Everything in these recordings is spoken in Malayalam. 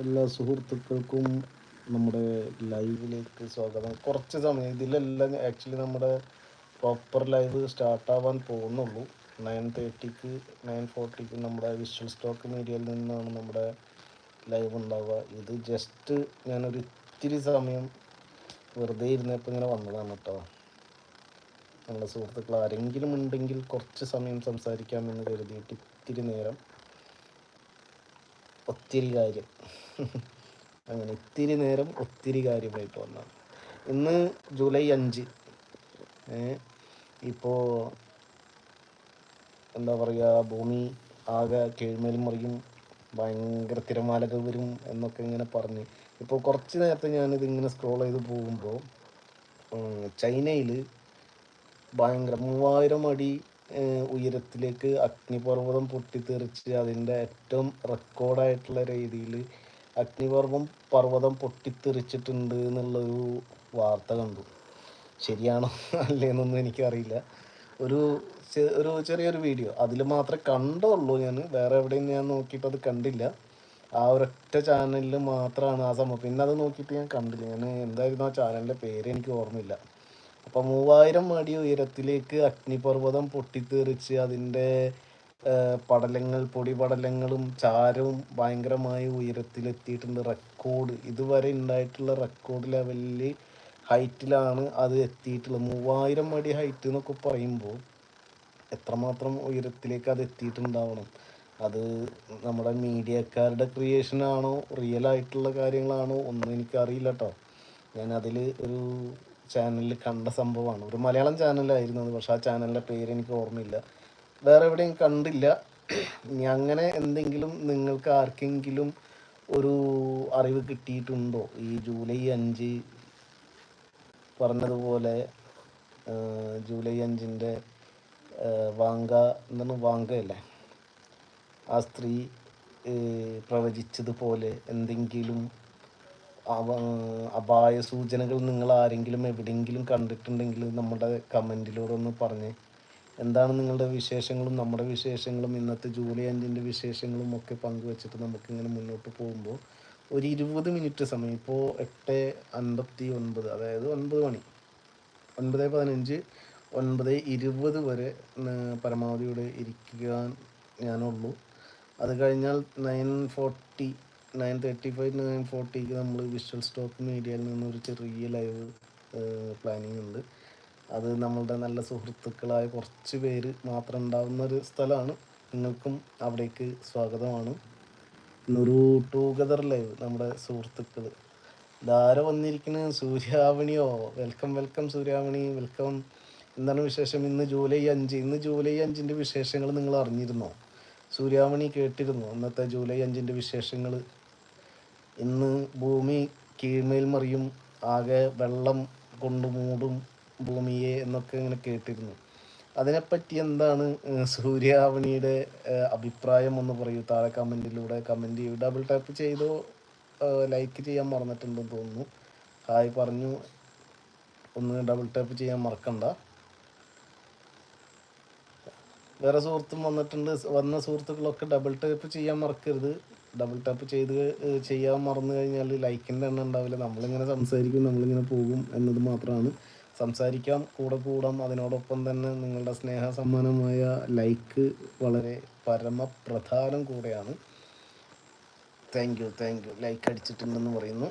എല്ലാ സുഹൃത്തുക്കൾക്കും നമ്മുടെ ലൈവിലേക്ക് സ്വാഗതം. കുറച്ച് സമയം ഇതിലെല്ലാം ആക്ച്വലി നമ്മുടെ പ്രോപ്പർ ലൈവ് സ്റ്റാർട്ടാവാൻ പോകുന്നുള്ളൂ. നയൻ തേർട്ടിക്ക് നയൻ ഫോർട്ടിക്ക് നമ്മുടെ വിഷ്വൽ സ്റ്റോക്ക് മീഡിയയിൽ നിന്നാണ് നമ്മുടെ ലൈവ് ഉണ്ടാവുക. ഇത് ജസ്റ്റ് ഞാനൊരു ഇത്തിരി സമയം വെറുതെ ഇരുന്നപ്പോൾ ഇങ്ങനെ വന്നതാണ് കേട്ടോ നമ്മുടെ സുഹൃത്തുക്കൾ ആരെങ്കിലും ഉണ്ടെങ്കിൽ കുറച്ച് സമയം സംസാരിക്കാമെന്ന് കരുതിയിട്ട് ഇത്തിരി നേരം ഒത്തിരി കാര്യം. അങ്ങനെ ഇത്തിരി നേരം ഒത്തിരി കാര്യമായിട്ട് വന്നതാണ് ഇന്ന് ജൂലൈ അഞ്ച്. ഇപ്പോൾ എന്താ പറയുക ഭൂമി ആകെ കീഴ്മേൽ മറിയും ഭയങ്കര തിരമാലകൾ വരും എന്നൊക്കെ ഇങ്ങനെ പറഞ്ഞ്. ഇപ്പോൾ കുറച്ച് നേരത്തെ ഞാനിത് ഇങ്ങനെ സ്ക്രോൾ ചെയ്ത് പോകുമ്പോൾ ചൈനയിൽ ഭയങ്കര മൂവായിരം അടി ഉയരത്തിലേക്ക് അഗ്നിപർവതം പൊട്ടിത്തെറിച്ച് അതിന്റെ ഏറ്റവും റെക്കോർഡായിട്ടുള്ള രീതിയിൽ അഗ്നിപർവം പർവതം പൊട്ടിത്തെറിച്ചിട്ടുണ്ട് എന്നുള്ളൊരു വാർത്ത കണ്ടു. ശരിയാണോ അല്ലേന്നൊന്നും എനിക്കറിയില്ല. ഒരു ഒരു ചെറിയൊരു വീഡിയോ. അതിൽ മാത്രമേ കണ്ടുള്ളൂ ഞാൻ. വേറെ എവിടെയും ഞാൻ നോക്കിയിട്ട് അത് കണ്ടില്ല. ആ ഒരൊറ്റ ചാനലിൽ മാത്രമാണ് ആ സംഭവം. പിന്നെ അത് നോക്കിയിട്ട് ഞാൻ കണ്ടില്ല. ഞാൻ എന്തായിരുന്നു ആ ചാനലിന്റെ പേര് എനിക്ക് ഓർമ്മയില്ല. അപ്പോൾ മൂവായിരം അടി ഉയരത്തിലേക്ക് അഗ്നിപർവതം പൊട്ടിത്തെറിച്ച് അതിന്റെ പടലങ്ങൾ പൊടിപടലങ്ങളും ചാരവും ഭയങ്കരമായി ഉയരത്തിലെത്തിയിട്ടുണ്ട്. റെക്കോർഡ്. ഇതുവരെ ഉണ്ടായിട്ടുള്ള റെക്കോർഡ് ലെവലിൽ ഹൈറ്റിലാണ് അത് എത്തിയിട്ടുള്ളത്. മൂവായിരം അടി ഹൈറ്റ് എന്നൊക്കെ പറയുമ്പോൾ എത്രമാത്രം ഉയരത്തിലേക്ക് അത് എത്തിയിട്ടുണ്ടാവണം? അത് നമ്മുടെ മീഡിയക്കാരുടെ ക്രിയേഷൻ ആണോ? റിയൽ ആയിട്ടുള്ള കാര്യങ്ങളാണോ? ഒന്നും എനിക്കറിയില്ല കേട്ടോ ഞാൻ അതിൽ ഒരു ചാനലിൽ കണ്ട സംഭവമാണ്. ഒരു മലയാളം ചാനലായിരുന്നു അത് പക്ഷേ ആ ചാനലിന്റെ പേര് എനിക്ക് ഓർമ്മയില്ല. വേറെ എവിടെയും കണ്ടില്ല. അങ്ങനെ എന്തെങ്കിലും നിങ്ങൾക്ക് ആർക്കെങ്കിലും ഒരു അറിവ് കിട്ടിയിട്ടുണ്ടോ? ഈ ജൂലൈ അഞ്ച് പറഞ്ഞതുപോലെ ജൂലൈ അഞ്ചിന്റെ വാങ്ക എന്താണ് വാങ്കയല്ലേ ആ സ്ത്രീ പ്രവചിച്ചതുപോലെ എന്തെങ്കിലും അപായ സൂചനകൾ നിങ്ങൾ ആരെങ്കിലും എവിടെയെങ്കിലും കണ്ടിട്ടുണ്ടെങ്കിൽ നമ്മുടെ കമന്റിലൂടെ ഒന്ന് പറഞ്ഞ് എന്താണ് നിങ്ങളുടെ വിശേഷങ്ങളും നമ്മുടെ വിശേഷങ്ങളും ഇന്നത്തെ ജൂലൈ അഞ്ചിന്റെ വിശേഷങ്ങളും ഒക്കെ പങ്കുവച്ചിട്ട് നമുക്കിങ്ങനെ മുന്നോട്ട് പോകുമ്പോൾ ഒരു ഇരുപത് മിനിറ്റ് സമയം ഇപ്പോൾ എട്ട് അൻപത്തി ഒൻപത് അതായത് ഒൻപത് മണി ഒൻപത് പതിനഞ്ച് ഒൻപത് ഇരുപത് വരെ പരമാവധിയോടെ ഇരിക്കാൻ ഞാനുള്ളൂ. അത് കഴിഞ്ഞാൽ nine forty nine thirty five nine ഫോർട്ടിക്ക് നമ്മൾ വിഷ്വൽ സ്റ്റോക്ക് മീഡിയയിൽ ഒരു ചെറിയ ലൈവ് പ്ലാനിങ് ഉണ്ട്. അത് നമ്മളുടെ നല്ല സുഹൃത്തുക്കളായ കുറച്ച് പേര് മാത്രം ഉണ്ടാവുന്ന ഒരു സ്ഥലമാണ്. നിങ്ങൾക്കും അവിടേക്ക് സ്വാഗതമാണ്. ഇന്നൊരു ടൂഗദർ ലൈവ് നമ്മുടെ സുഹൃത്തുക്കൾ ധാര വന്നിരിക്കുന്ന സൂര്യാവണിയോ? Welcome welcome Suryavani. വെൽക്കം എന്താണ് വിശേഷം? ഇന്ന് ജൂലൈ അഞ്ച്. ഇന്ന് ജൂലൈ അഞ്ചിന്റെ വിശേഷങ്ങൾ നിങ്ങൾ അറിഞ്ഞിരുന്നോ? സൂര്യാമണി കേട്ടിരുന്നു? ഇന്നത്തെ ജൂലൈ അഞ്ചിന്റെ വിശേഷങ്ങൾ ഇന്ന് ഭൂമി കീഴ്മേൽ മറിയും ആകെ വെള്ളം കൊണ്ട് മൂടും ഭൂമിയെ എന്നൊക്കെ ഇങ്ങനെ കേട്ടിരുന്നു. അതിനെപ്പറ്റി എന്താണ് സൂര്യാവണിയുടെ അഭിപ്രായം ഒന്ന് പറയൂ. താഴെ കമന്റിലൂടെ കമന്റ് ചെയ്യൂ. ഡബിൾ ടാപ്പ് ചെയ്തോ ലൈക്ക് ചെയ്യാൻ മറന്നിട്ടുണ്ടെന്ന് തോന്നുന്നു. ഹായ് പറഞ്ഞു. ഒന്ന് ഡബിൾ ടാപ്പ് ചെയ്യാൻ മറക്കണ്ട. വേറെ സുഹൃത്തും വന്നിട്ടുണ്ട്. വന്ന സുഹൃത്തുക്കളൊക്കെ ഡബിൾ ടാപ്പ് ചെയ്യാൻ മറക്കരുത്. ഡബിൾ ടാപ്പ് ചെയ്ത് ചെയ്യാൻ മറന്നു കഴിഞ്ഞാൽ ലൈക്കിന്റെ എണ്ണം ഉണ്ടാവില്ല. നമ്മളിങ്ങനെ സംസാരിക്കും നമ്മളിങ്ങനെ പോകും എന്നത് മാത്രമാണ്. സംസാരിക്കാം കൂടെ കൂടാം. അതിനോടൊപ്പം തന്നെ നിങ്ങളുടെ സ്നേഹ സമ്മാനമായ ലൈക്ക് വളരെ പരമപ്രധാനം കൂടെയാണ്. Thank you thank you like അടിച്ചിട്ടുണ്ടെന്ന് പറയുന്നു.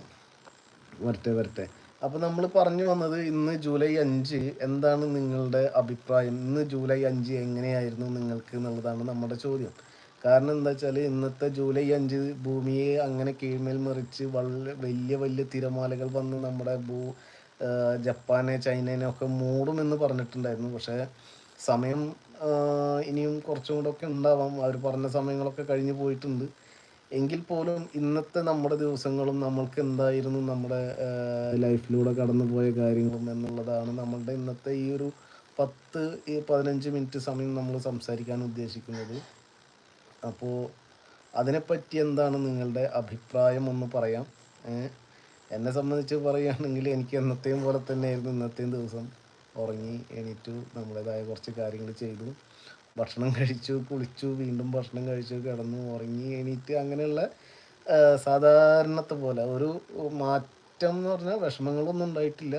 വരട്ടെ വരട്ടെ. അപ്പോൾ നമ്മൾ പറഞ്ഞു വന്നത് ഇന്ന് ജൂലൈ അഞ്ച് എന്താണ് നിങ്ങളുടെ അഭിപ്രായം? ഇന്ന് ജൂലൈ അഞ്ച് എങ്ങനെയായിരുന്നു നിങ്ങൾക്ക് എന്നുള്ളതാണ് നമ്മുടെ ചോദ്യം. കാരണം എന്താ വെച്ചാൽ ഇന്നത്തെ ജൂലൈ അഞ്ച് ഭൂമിയെ അങ്ങനെ കീഴ്മേൽ മറിച്ച് വളരെ വലിയ വലിയ തിരമാലകൾ വന്ന് നമ്മുടെ ഭൂ ജപ്പാനെ ചൈനേനെ ഒക്കെ മൂടുമെന്ന് പറഞ്ഞിട്ടുണ്ടായിരുന്നു. പക്ഷേ സമയം ഇനിയും കുറച്ചും കൂടെ ഒക്കെ ഉണ്ടാവാം. അവർ പറഞ്ഞ സമയങ്ങളൊക്കെ കഴിഞ്ഞു പോയിട്ടുണ്ട്. എങ്കിൽ പോലും ഇന്നത്തെ നമ്മുടെ ദിവസങ്ങളും നമ്മൾക്ക് എന്തായിരുന്നു നമ്മുടെ ലൈഫിലൂടെ കടന്നുപോയ കാര്യങ്ങളും എന്നുള്ളതാണ് നമ്മളുടെ ഇന്നത്തെ ഈ ഒരു പത്ത് പതിനഞ്ച് മിനിറ്റ് സമയം നമ്മൾ സംസാരിക്കാൻ ഉദ്ദേശിക്കുന്നത്. അപ്പോൾ അതിനെപ്പറ്റി എന്താണ് നിങ്ങളുടെ അഭിപ്രായം ഒന്ന് പറയാം. എന്നെ സംബന്ധിച്ച് പറയുകയാണെങ്കിൽ എനിക്ക് എന്നത്തെയും പോലെ തന്നെയായിരുന്നു ഇന്നത്തെയും ദിവസം. ഉറങ്ങി എണീറ്റു നമ്മുടേതായ കുറച്ച് കാര്യങ്ങൾ ചെയ്തു. ഭക്ഷണം കഴിച്ചു കുളിച്ചു വീണ്ടും ഭക്ഷണം കഴിച്ചു കിടന്നു ഉറങ്ങി എണീറ്റ് അങ്ങനെയുള്ള സാധാരണത്തെ പോലെ ഒരു മാറ്റം എന്ന് പറഞ്ഞാൽ വിഷമങ്ങളൊന്നും ഉണ്ടായിട്ടില്ല.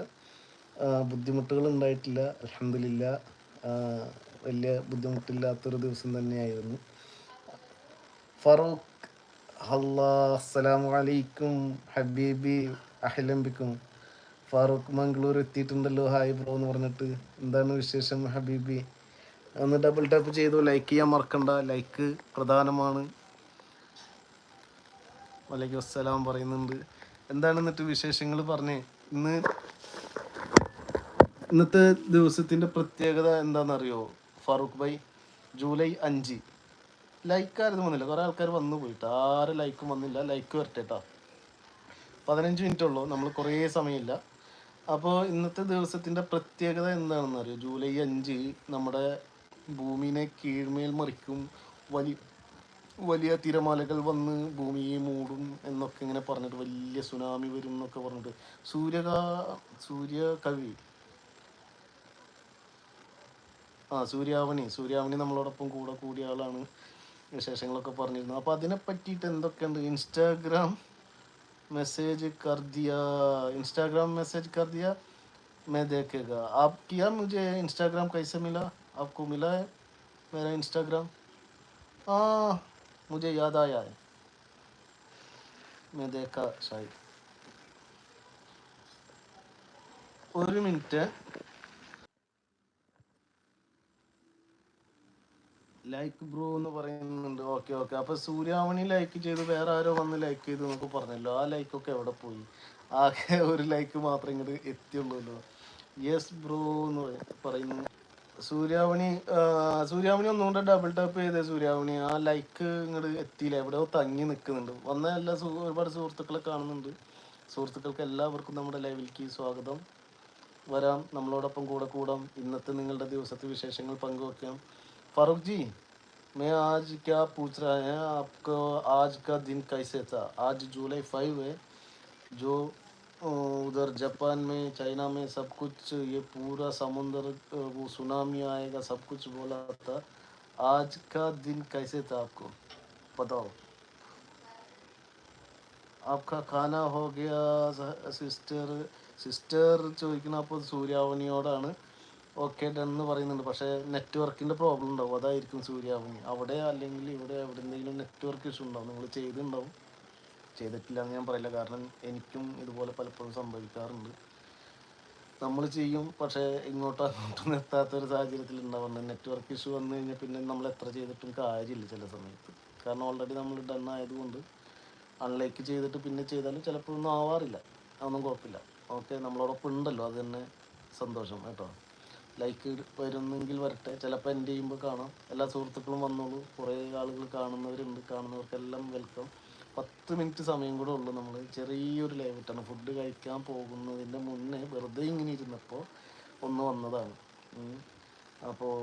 ബുദ്ധിമുട്ടുകൾ ഉണ്ടായിട്ടില്ല. അലഹമില്ല വലിയ ബുദ്ധിമുട്ടില്ലാത്തൊരു ദിവസം തന്നെയായിരുന്നു. ഫറൂഖ് അസ്സലാമു അലൈക്കും ഹബീബി അഹിലംബിക്കും. ഫാറൂഖ് മംഗളൂർ എത്തിയിട്ടുണ്ടല്ലോ ഹായ് ബ്രോ എന്ന് പറഞ്ഞിട്ട്. എന്താണ് വിശേഷം ഹബീബി? ഒന്ന് ഡബിൾ ടാപ്പ് ചെയ്തു ലൈക്ക് ചെയ്യാൻ മറക്കണ്ട. ലൈക്ക് പ്രധാനമാണ്. വലൈക്കും അസ്സലാം പറയുന്നുണ്ട്. എന്താണ് എന്നിട്ട് വിശേഷങ്ങൾ പറഞ്ഞേ? ഇന്ന് ഇന്നത്തെ ദിവസത്തിന്റെ പ്രത്യേകത എന്താണെന്നറിയോ? ഫാറൂഖ് ഭായി ജൂലൈ അഞ്ച്. ലൈക്ക് ആരും വന്നില്ല. കുറേ ആൾക്കാർ വന്നു പോയിട്ട്. ആരും ലൈക്കും വന്നില്ല. ലൈക്ക് വരട്ടെ കേട്ടോ പതിനഞ്ച് മിനിറ്റ് ഉള്ളൂ. നമ്മൾ കുറേ സമയമില്ല. അപ്പോൾ ഇന്നത്തെ ദിവസത്തിന്റെ പ്രത്യേകത എന്താണെന്ന് അറിയോ? ജൂലൈ അഞ്ച് നമ്മുടെ ഭൂമിനെ കീഴ്മേൽ മറിക്കും. വലിയ വലിയ തിരമാലകൾ വന്ന് ഭൂമിയെ മൂടും എന്നൊക്കെ ഇങ്ങനെ പറഞ്ഞിട്ട് വലിയ സുനാമി വരും എന്നൊക്കെ പറഞ്ഞിട്ട്. സൂര്യകാ സൂര്യകവി. ആ സൂര്യാവണി. സൂര്യാവണി നമ്മളോടൊപ്പം കൂടെ കൂടിയ ആളാണ്. വിശേഷങ്ങളൊക്കെ പറഞ്ഞിരുന്നു അപ്പോൾ അതിനെ പറ്റിയിട്ട് എന്തൊക്കെയുണ്ട് ഇൻസ്റ്റാഗ്രാം मैसेज कर दिया इंस्टाग्राम मैसेज कर दिया मैं देखेगा आप किया मुझे इंस्टाग्राम कैसे मिला आपको मिला है मेरा इंस्टाग्राम हाँ मुझे याद आया है मैं देखा शायद ഒരു മിനിറ്റ് ലൈക്ക് ബ്രോ എന്ന് പറയുന്നുണ്ട്. ഓക്കെ ഓക്കെ അപ്പൊ സൂര്യാമണി ലൈക്ക് ചെയ്ത് വേറെ ആരോ വന്ന് ലൈക്ക് ചെയ്തു നമുക്ക് പറഞ്ഞല്ലോ. ആ ലൈക്ക് ഒക്കെ എവിടെ പോയി? ആകെ ഒരു ലൈക്ക് മാത്രം ഇങ്ങോട്ട് എത്തിയുള്ളൂല്ലോ. യെസ് ബ്രോ എന്ന് പറ- പറയുന്നു. സൂര്യാമണി സൂര്യാമണി ഒന്നുകൊണ്ട് ഡബിൾ ടാപ്പ് ചെയ്തേ സൂര്യാമണി. ആ ലൈക്ക് ഇങ്ങോട്ട് എത്തിയില്ല. എവിടെയോ തങ്ങി നിൽക്കുന്നുണ്ട് വന്ന എല്ലാ ഒരുപാട് സുഹൃത്തുക്കളെ കാണുന്നുണ്ട്. സുഹൃത്തുക്കൾക്ക് എല്ലാവർക്കും നമ്മുടെ ലൈവിലേക്ക് സ്വാഗതം. വരാം. നമ്മളോടൊപ്പം കൂടെ കൂടാം. ഇന്നത്തെ നിങ്ങളുടെ ദിവസത്തെ വിശേഷങ്ങൾ പങ്കുവെക്കാം. फारूक जी मैं आज क्या पूछ रहा है आपको आज का दिन कैसे था आज जुलाई फाइव है जो अ, उधर जापान में चाइना में सब कुछ ये पूरा समुंदर अ, वो सुनामी आएगा सब कुछ बोला था आज का दिन कैसे था आपको बताओ आपका खाना हो गया സിസ്റ്റർ സിസ്റ്റർ ചോദിക്കുന്ന അപ്പോൾ സൂര്യാവണിയോടാണ് ഓക്കെ എന്ന് പറയുന്നുണ്ട്. പക്ഷേ നെറ്റ്വർക്കിന്റെ പ്രോബ്ലം ഉണ്ടാവും. അതായിരിക്കും സൂര്യാഭൂമി അവിടെ അല്ലെങ്കിൽ ഇവിടെ എവിടെ എന്തെങ്കിലും നെറ്റ്വർക്ക് ഇഷ്യൂ ഉണ്ടാവും. നിങ്ങൾ ചെയ്തിട്ടുണ്ടാവും. ചെയ്തിട്ടില്ല എന്ന് ഞാൻ പറയില്ല. കാരണം എനിക്കും ഇതുപോലെ പലപ്പോഴും സംഭവിക്കാറുണ്ട്. നമ്മൾ ചെയ്യും. പക്ഷേ ഇങ്ങോട്ടും അങ്ങോട്ടും എത്താത്ത ഒരു സാഹചര്യത്തിൽ ഉണ്ടാവുന്നുണ്ട് നെറ്റ്വർക്ക് ഇഷ്യൂ വന്നു കഴിഞ്ഞാൽ പിന്നെ നമ്മൾ എത്ര ചെയ്തിട്ടും കാര്യമില്ല ചില സമയത്ത്. കാരണം ഓൾറെഡി നമ്മൾ ഡൺ ആയതുകൊണ്ട് അൺലൈക്ക് ചെയ്തിട്ട് പിന്നെ ചെയ്താലും ചിലപ്പോൾ ഒന്നും ആവാറില്ല. അതൊന്നും കുഴപ്പമില്ല. ഓക്കെ നമ്മളോടൊപ്പം ഉണ്ടല്ലോ. അത് തന്നെ സന്തോഷം. കേട്ടോ. ലൈക്ക് വരുന്നെങ്കിൽ വരട്ടെ. ചിലപ്പോൾ എന്റെ ചെയ്യുമ്പോൾ കാണാം. എല്ലാ സുഹൃത്തുക്കളും വന്നോളൂ. കുറേ ആളുകൾ കാണുന്നവരുണ്ട്. കാണുന്നവർക്കെല്ലാം വെൽക്കം പത്ത് മിനിറ്റ് സമയം കൂടെ ഉള്ളൂ നമ്മൾ ചെറിയൊരു ലൈവ് ഇട്ടാണ്. ഫുഡ് കഴിക്കാൻ പോകുന്നതിന്റെ മുന്നേ വെറുതെ ഇങ്ങനെ ഇരുന്നപ്പോൾ ഒന്ന് വന്നതാണ്. അപ്പോൾ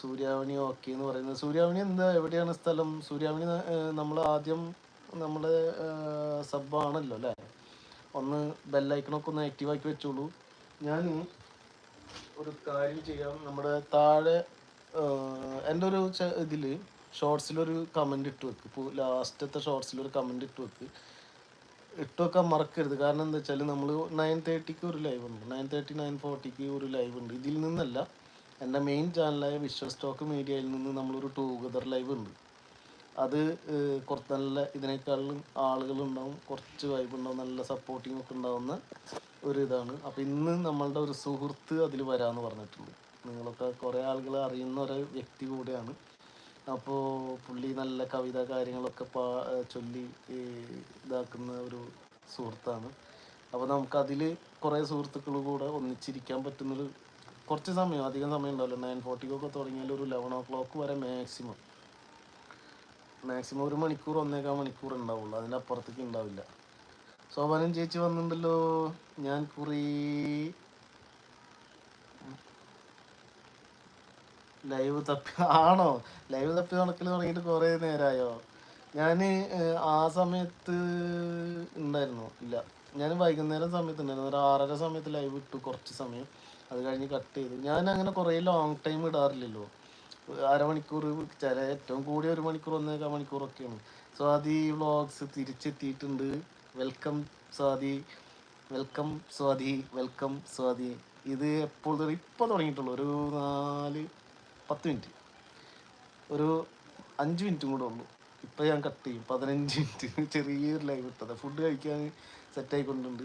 സൂര്യാവണി ഓക്കെ എന്ന് പറയുന്നത്. സൂര്യാവണി എന്താ? എവിടെയാണ് സ്ഥലം? സൂര്യാവണി നമ്മൾ ആദ്യം നമ്മുടെ സബ്ബാണല്ലോ അല്ലേ? ഒന്ന് ബെല്ലൈക്കണൊക്കെ ഒന്ന് ആക്റ്റീവ് ആക്കി വെച്ചോളൂ. ഞാൻ ഒരു കാര്യം ചെയ്യാം. നമ്മുടെ താഴെ എന്റെ ഒരു ഇതിൽ ഷോർട്സിലൊരു കമന്റ് ഇട്ട് വെക്ക്. ഇപ്പോൾ ലാസ്റ്റത്തെ ഷോർട്സിലൊരു കമന്റ് ഇട്ട് വെക്ക്. ഇട്ട് വെക്കാൻ മറക്കരുത്. കാരണം എന്താ വെച്ചാൽ നമ്മൾ നയൻ തേർട്ടിക്ക് ഒരു ലൈവ് ഉണ്ട്. നയൻ തേർട്ടി നയൻ ഫോർട്ടിക്ക് ഒരു ലൈവ് ഉണ്ട്. ഇതിൽ നിന്നല്ല എന്റെ മെയിൻ ചാനലായ വിശ്വ സ്റ്റോക്ക് മീഡിയയിൽ നിന്ന് നമ്മളൊരു ടൂഗദർ ലൈവ് ഉണ്ട്. അത് കുറച്ച് നല്ല ഇതിനേക്കാളും ആളുകളുണ്ടാവും. കുറച്ച് വൈബ് ഉണ്ടാവും. നല്ല സപ്പോർട്ടിങ് ഒക്കെ ഉണ്ടാവുന്ന ഒരു ഇതാണ് അപ്പോൾ ഇന്ന് നമ്മളുടെ ഒരു സുഹൃത്ത് അതിൽ വരാമെന്ന് പറഞ്ഞിട്ടുണ്ട്. നിങ്ങളൊക്കെ കുറേ ആളുകൾ അറിയുന്ന ഒരു വ്യക്തി കൂടെയാണ്. അപ്പോൾ പുള്ളി നല്ല കവിത കാര്യങ്ങളൊക്കെ പാ ചൊല്ലി ഇതാക്കുന്ന ഒരു സുഹൃത്താണ്. അപ്പോൾ നമുക്കതിൽ കുറേ സുഹൃത്തുക്കൾ കൂടെ ഒന്നിച്ചിരിക്കാൻ പറ്റുന്നൊരു കുറച്ച് സമയം അധികം സമയം ഉണ്ടാവില്ല. നയൻ ഫോർട്ടിക്കൊക്കെ തുടങ്ങിയാൽ ഒരു ലെവൻ ഓ ക്ലോക്ക് വരെ മാക്സിമം മാക്സിമം ഒരു മണിക്കൂർ ഒന്നേകാൽ മണിക്കൂർ ഉണ്ടാവുള്ളൂ. അതിന്റെ അപ്പുറത്തേക്ക് ഉണ്ടാവില്ല. സോപാനം ചേച്ചി വന്നിട്ടുണ്ടല്ലോ ഞാൻ കുറി. ലൈവ് തപ്പി ആണോ? ലൈവ് തപ്പി കണക്കിൽ തുടങ്ങിയിട്ട് കുറേ നേരമായോ ഞാൻ ആ സമയത്ത് ഉണ്ടായിരുന്നു ഇല്ല. ഞാൻ വൈകുന്നേരം സമയത്ത് ഉണ്ടായിരുന്നു ഒരു ആറര സമയത്ത് ലൈവ് ഇട്ടു കുറച്ച് സമയം. അത് കഴിഞ്ഞ് കട്ട് ചെയ്തു. ഞാൻ അങ്ങനെ കുറേ ലോങ് ടൈം ഇടാറില്ലല്ലോ. അരമണിക്കൂർ ചില ഏറ്റവും കൂടിയ ഒരു മണിക്കൂർ ഒന്നേകാൽ മണിക്കൂറൊക്കെയാണ്. ഈ vlogs തിരിച്ചെത്തിയിട്ടുണ്ട്. Welcome Swathi welcome Swathi welcome Swathi. ഇത് എപ്പോൾ ഇപ്പോൾ തുടങ്ങിയിട്ടുള്ളൂ. ഒരു നാല് പത്ത് മിനിറ്റ്. ഒരു അഞ്ച് മിനിറ്റും കൂടെ ഉള്ളൂ. ഇപ്പം ഞാൻ കട്ട് ചെയ്യും. പതിനഞ്ച് മിനിറ്റ്. ചെറിയൊരു ലൈവ് ഇട്ടത്. ഫുഡ് കഴിക്കാൻ സെറ്റ് ആയിക്കൊണ്ടുണ്ട്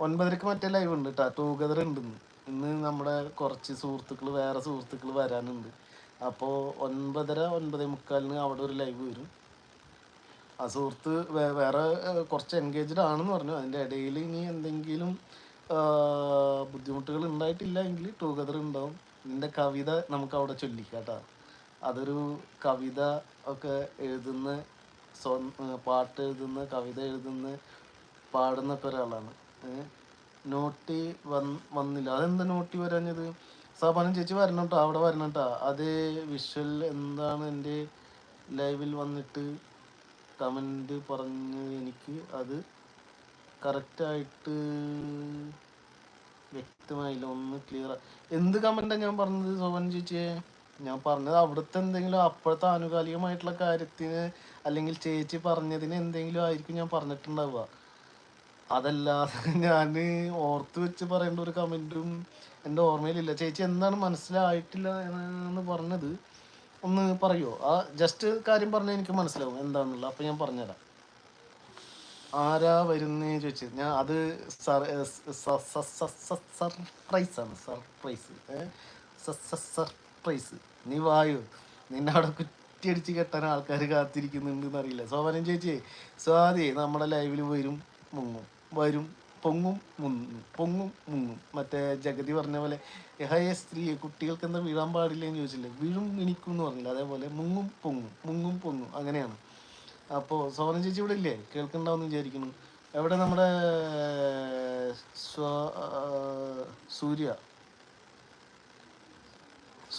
ഒൻപതരക്ക് മറ്റേ ലൈവ് ഉണ്ട് കേട്ടോ ടൂഗദർ ഉണ്ട് ഇന്ന്. ഇന്ന് നമ്മുടെ കുറച്ച് സുഹൃത്തുക്കൾ വേറെ സുഹൃത്തുക്കൾ വരാനുണ്ട്. അപ്പോൾ ഒൻപതര ഒൻപതേ മുക്കാലിന് അവിടെ ഒരു ലൈവ് വരും. ആ സുഹൃത്ത് വേറെ കുറച്ച് എൻഗേജ്ഡ് ആണെന്ന് പറഞ്ഞു. അതിന്റെ ഇടയിൽ ഇനി എന്തെങ്കിലും ബുദ്ധിമുട്ടുകൾ ഉണ്ടായിട്ടില്ല എങ്കിൽ ടുഗദർ ഉണ്ടാവും. നിന്റെ കവിത നമുക്ക് അവിടെ ചൊല്ലിക്കാം കേട്ടോ. അതൊരു കവിത ഒക്കെ എഴുതുന്ന സ്വ പാട്ട് എഴുതുന്ന കവിത എഴുതുന്ന പാടുന്ന ഒരാളാണ്. നോട്ടി വന്ന് വന്നില്ല. അതെന്താ നോട്ടി വരാഞ്ഞത്? സാബാനം ചേച്ചി വരണം കേട്ടോ അവിടെ വരണം കേട്ടോ അതേ വിഷ്വൽ എന്താണ് എന്റെ ലൈവിൽ വന്നിട്ട് കമന്റ് പറഞ്ഞ് എനിക്ക് അത് കറക്റ്റായിട്ട് വ്യക്തമായില്ല. ഒന്ന് ക്ലിയർ എന്ത് കമന്റാണ് ഞാൻ പറഞ്ഞത് സോവൻ ചേച്ചിയെ? ഞാൻ പറഞ്ഞത് അവിടുത്തെ എന്തെങ്കിലും അപ്പോഴത്തെ ആനുകാലികമായിട്ടുള്ള കാര്യത്തിന് അല്ലെങ്കിൽ ചേച്ചി പറഞ്ഞതിന് എന്തെങ്കിലും ആയിരിക്കും ഞാൻ പറഞ്ഞിട്ടുണ്ടാവുക. അതല്ലാതെ ഞാൻ ഓർത്ത് വെച്ച് പറയേണ്ട ഒരു കമന്റും എന്റെ ഓർമ്മയിലില്ല. ചേച്ചി എന്താണ് മനസ്സിലായിട്ടില്ല എന്ന് പറഞ്ഞത് ഒന്ന് പറയുമോ ആ ജസ്റ്റ് കാര്യം പറഞ്ഞാൽ എനിക്ക് മനസ്സിലാവും എന്താണെന്നുള്ളത് അപ്പം ഞാൻ പറഞ്ഞുതരാം. ആരാ വരുന്നേ ചോദിച്ചു ഞാൻ അത് സർപ്രൈസ് ആണ്. സർപ്രൈസ് സർപ്രൈസ് നീ വായു? നിന്നെ അവിടെ കുറ്റിയടിച്ച് കെട്ടാൻ ആൾക്കാർ കാത്തിരിക്കുന്നുണ്ട് എന്നറിയില്ല. സോമനം ചേച്ചി സ്വാതി നമ്മുടെ ലൈവിൽ വരും മുങ്ങും. വരും പൊങ്ങും മുങ്ങും പൊങ്ങും മുങ്ങും. മറ്റേ ജഗതി പറഞ്ഞ പോലെ ഹയ സ്ത്രീയെ കുട്ടികൾക്ക് എന്താ വീഴാൻ പാടില്ല എന്ന് ചോദിച്ചില്ലേ? വീഴും മിനിക്കും എന്ന് പറഞ്ഞില്ല? അതേപോലെ മുങ്ങും പൊങ്ങും മുങ്ങും പൊങ്ങും അങ്ങനെയാണ്. അപ്പോൾ സോന ചേച്ചി ഇവിടെ ഇല്ലേ? കേൾക്കണ്ടാവെന്ന് വിചാരിക്കുന്നു. എവിടെ നമ്മുടെ സൂര്യ?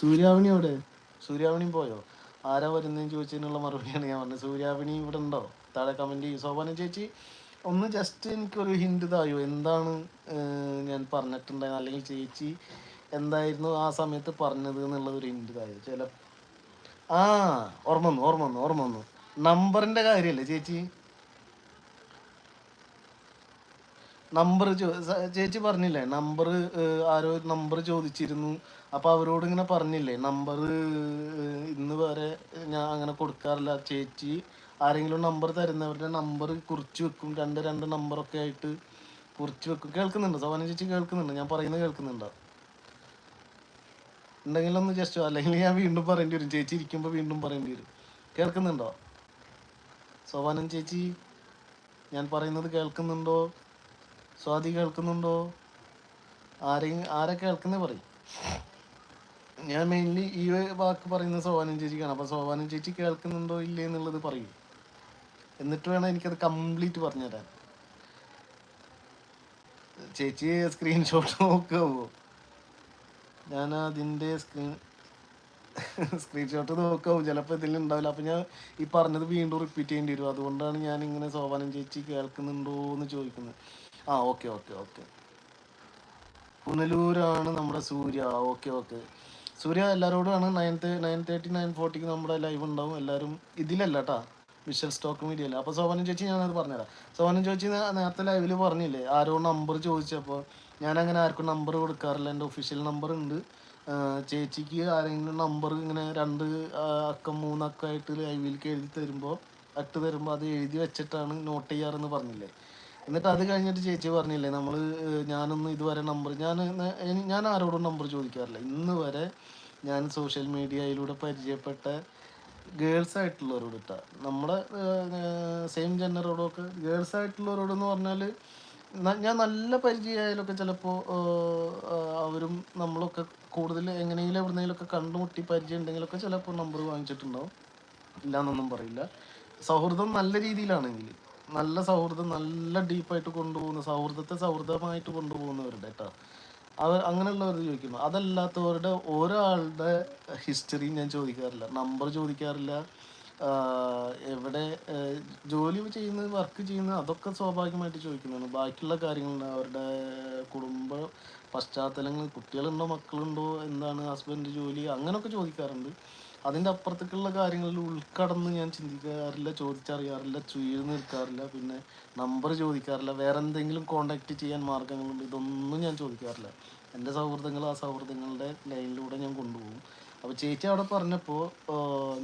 സൂര്യാവിണി എവിടെ? സൂര്യാവിണി പോയോ? ആരാ വരുന്നതെന്ന് ചോദിച്ചതിനുള്ള മറുപടിയാണ് ഞാൻ പറഞ്ഞത്. സൂര്യാവിണി ഇവിടെ ഉണ്ടോ? താഴെ കമന്റ് ചെയ്യും. സോപാന ചേച്ചി ഒന്ന് ജസ്റ്റ് എനിക്കൊരു ഹിൻഡ് തായോ എന്താണ് ഞാൻ പറഞ്ഞിട്ടുണ്ടായിരുന്നത്? അല്ലെങ്കിൽ ചേച്ചി എന്തായിരുന്നു ആ സമയത്ത് പറഞ്ഞത് എന്നുള്ളത് ഒരു ഇന്റെ ചില ആ ഓർമ്മ വന്നു ഓർമ്മ വന്നു ഓർമ്മ വന്നു. നമ്പറിന്റെ കാര്യല്ലേ ചേച്ചി? നമ്പർ ചേച്ചി പറഞ്ഞില്ലേ നമ്പർ ആരോ നമ്പർ ചോദിച്ചിരുന്നു. അപ്പോൾ അവരോട് ഇങ്ങനെ പറഞ്ഞില്ലേ നമ്പർ ഇന്ന് വരെ ഞാൻ അങ്ങനെ കൊടുക്കാറില്ല. ചേച്ചി ആരെങ്കിലും നമ്പർ തരുന്നവരുടെ നമ്പർ കുറിച്ച് വെക്കും. രണ്ട് രണ്ട് നമ്പറൊക്കെ ആയിട്ട് കുറിച്ച് വെക്കും. കേൾക്കുന്നുണ്ട്? സോന ചേച്ചി കേൾക്കുന്നുണ്ട്? ഞാൻ പറയുന്നത് കേൾക്കുന്നുണ്ടോ? ഉണ്ടെങ്കിൽ ഒന്ന് ജസ്റ്റ് അല്ലെങ്കിൽ ഞാൻ വീണ്ടും പറയേണ്ടി വരും. ചേച്ചി ഇരിക്കുമ്പോൾ വീണ്ടും പറയേണ്ടി വരും. കേൾക്കുന്നുണ്ടോ? സോപാനം ചേച്ചി ഞാൻ പറയുന്നത് കേൾക്കുന്നുണ്ടോ? സ്വാതി കേൾക്കുന്നുണ്ടോ? ആരെയും ആരെ കേൾക്കുന്നേ പറയും. ഞാൻ മെയിൻലി ഈ വാക്ക് പറയുന്നത് സോപാനം ചേച്ചിക്കാണ്. അപ്പോൾ സോപാനം ചേച്ചി കേൾക്കുന്നുണ്ടോ ഇല്ലേ എന്നുള്ളത് പറയും. എന്നിട്ട് വേണം എനിക്കത് കംപ്ലീറ്റ് പറഞ്ഞു പറഞ്ഞുതരാൻ. ചേച്ചി സ്ക്രീൻഷോട്ട് നോക്കാവോ ഞാൻ അതിന്റെ സ്ക്രീൻ സ്ക്രീൻഷോട്ട് നോക്കാവും ചിലപ്പോൾ ഇതിൽ ഉണ്ടാവില്ല. അപ്പം ഞാൻ ഈ പറഞ്ഞത് വീണ്ടും റിപ്പീറ്റ് ചെയ്യേണ്ടി വരും. അതുകൊണ്ടാണ് ഞാൻ ഇങ്ങനെ സോപാനം ചേച്ചി കേൾക്കുന്നുണ്ടോ എന്ന് ചോദിക്കുന്നത്. ആ ഓക്കെ ഓക്കെ ഓക്കെ പുനലൂരാണ് നമ്മുടെ സൂര്യ. ഓക്കെ ഓക്കെ സൂര്യ എല്ലാവരോടുമാണ് നയൻ നയൻ തേർട്ടി നയൻ ഫോർട്ടിക്ക് നമ്മുടെ ലൈവ് ഉണ്ടാവും. എല്ലാവരും ഇതിലല്ല കേട്ടാ വിഷ്വൽ സ്റ്റോക്ക് മീഡിയ അല്ല അപ്പോൾ സോപാനം ചേച്ചി ഞാനത് പറഞ്ഞുതരാം. സോപാനം ചേച്ചി നേരത്തെ ലൈവിൽ പറഞ്ഞില്ലേ? ആരോ നമ്പർ ചോദിച്ചപ്പോൾ ഞാൻ അങ്ങനെ ആർക്കും നമ്പർ കൊടുക്കാറില്ല. എന്റെ ഒഫീഷ്യൽ നമ്പർ ഉണ്ട്. ചേച്ചിക്ക് ആരെങ്കിലും നമ്പർ ഇങ്ങനെ രണ്ട് അക്കം മൂന്നക്കം ആയിട്ട് ലൈവിലേക്ക് എഴുതി തരുമ്പോൾ അട്ട് തരുമ്പോൾ അത് എഴുതി വെച്ചിട്ടാണ് നോട്ട് ചെയ്യാറെന്ന് പറഞ്ഞില്ലേ? എന്നിട്ട് അത് കഴിഞ്ഞിട്ട് ചേച്ചി പറഞ്ഞില്ലേ നമ്മൾ ഞാനൊന്നും ഇതുവരെ നമ്പർ ഞാൻ ഞാൻ ആരോടും നമ്പർ ചോദിക്കാറില്ല. ഇന്ന് വരെ ഞാൻ സോഷ്യൽ മീഡിയയിലൂടെ പരിചയപ്പെട്ട ഗേൾസ് ആയിട്ടുള്ളവരോട് ഇട്ടാ നമ്മുടെ സെയിം ജെൻഡറോടൊക്കെ ഗേൾസ് ആയിട്ടുള്ളവരോടെന്ന് പറഞ്ഞാൽ ഞാൻ നല്ല പരിചയമായാലൊക്കെ ചിലപ്പോൾ അവരും നമ്മളൊക്കെ കൂടുതൽ എങ്ങനെയെങ്കിലും എവിടുന്നെങ്കിലുമൊക്കെ കണ്ടുമുട്ടി പരിചയം ഉണ്ടെങ്കിലൊക്കെ ചിലപ്പോൾ നമ്പർ വാങ്ങിച്ചിട്ടുണ്ടാവും. ഇല്ലാന്നൊന്നും പറയില്ല. സൗഹൃദം നല്ല രീതിയിലാണെങ്കിൽ നല്ല സൗഹൃദം നല്ല ഡീപ്പായിട്ട് കൊണ്ടുപോകുന്ന സൗഹൃദത്തെ സൗഹൃദമായിട്ട് കൊണ്ടുപോകുന്നവരുടെ കേട്ടോ അവർ അങ്ങനെയുള്ളവർ ചോദിക്കുന്നു. അതല്ലാത്തവരുടെ ഒരാളുടെ ഹിസ്റ്ററി ഞാൻ ചോദിക്കാറില്ല നമ്പർ ചോദിക്കാറില്ല ആഹ് ജോലി ചെയ്യുന്നത് വർക്ക് ചെയ്യുന്നത് അതൊക്കെ സ്വാഭാവികമായിട്ട് ചോദിക്കുന്നതാണ്. ബാക്കിയുള്ള കാര്യങ്ങൾ അവരുടെ കുടുംബ പശ്ചാത്തലങ്ങൾ കുട്ടികളുണ്ടോ മക്കളുണ്ടോ എന്താണ് ഹസ്ബൻഡ് ജോലി അങ്ങനെയൊക്കെ ചോദിക്കാറുണ്ട്. അതിന്റെ അപ്പുറത്തേക്കുള്ള കാര്യങ്ങളിൽ ഉൾക്കടന്ന് ഞാൻ ചിന്തിക്കാറില്ല ചോദിച്ചറിയാറില്ല ചുയർന്ന് നിൽക്കാറില്ല പിന്നെ നമ്പർ ചോദിക്കാറില്ല വേറെ എന്തെങ്കിലും കോണ്ടാക്ട് ചെയ്യാൻ മാർഗങ്ങളുണ്ട് ഇതൊന്നും ഞാൻ ചോദിക്കാറില്ല. എന്റെ സൗഹൃദങ്ങൾ ആ സൗഹൃദങ്ങളുടെ ലൈനിലൂടെ ഞാൻ കൊണ്ടുപോകും. അപ്പോൾ ചേച്ചി അവിടെ പറഞ്ഞപ്പോൾ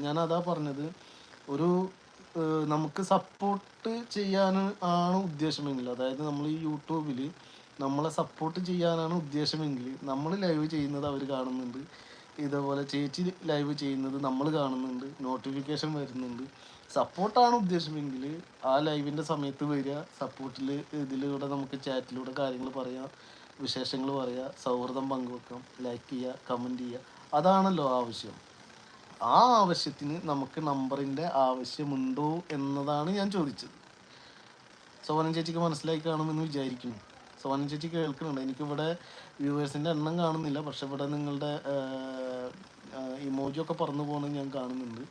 ഞാൻ അതാ പറഞ്ഞത് ഒരു നമുക്ക് സപ്പോർട്ട് ചെയ്യാൻ ആണ് ഉദ്ദേശമെങ്കിൽ അതായത് നമ്മൾ ഈ യൂട്യൂബിൽ നമ്മളെ സപ്പോർട്ട് ചെയ്യാനാണ് ഉദ്ദേശമെങ്കിൽ നമ്മൾ ലൈവ് ചെയ്യുന്നത് അവർ കാണുന്നുണ്ട്. ഇതേപോലെ ചേച്ചി ലൈവ് ചെയ്യുന്നത് നമ്മൾ കാണുന്നുണ്ട് നോട്ടിഫിക്കേഷൻ വരുന്നുണ്ട്. സപ്പോർട്ടാണ് ഉദ്ദേശമെങ്കിൽ ആ ലൈവിന്റെ സമയത്ത് വരിക സപ്പോർട്ടിൽ ഇതിലൂടെ നമുക്ക് ചാറ്റിലൂടെ കാര്യങ്ങൾ പറയാം വിശേഷങ്ങൾ പറയാം സൗഹൃദം പങ്കുവെക്കാം ലൈക്ക് ചെയ്യുക കമന്റ് ചെയ്യുക അതാണല്ലോ ആവശ്യം. ആ ആവശ്യത്തിന് നമുക്ക് നമ്പറിന്റെ ആവശ്യമുണ്ടോ എന്നതാണ് ഞാൻ ചോദിച്ചത്. സോനം ചേച്ചിക്ക് മനസ്സിലായി കാണുമെന്ന് വിചാരിക്കുന്നു. സോനം ചേച്ചി കേൾക്കുന്നുണ്ട്. എനിക്കിവിടെ വ്യൂവേഴ്സിന്റെ എണ്ണം കാണുന്നില്ല. പക്ഷെ ഇവിടെ നിങ്ങളുടെ ഇമോജിയൊക്കെ പറന്നു പോകുന്നത് ഞാൻ കാണുന്നുണ്ട്.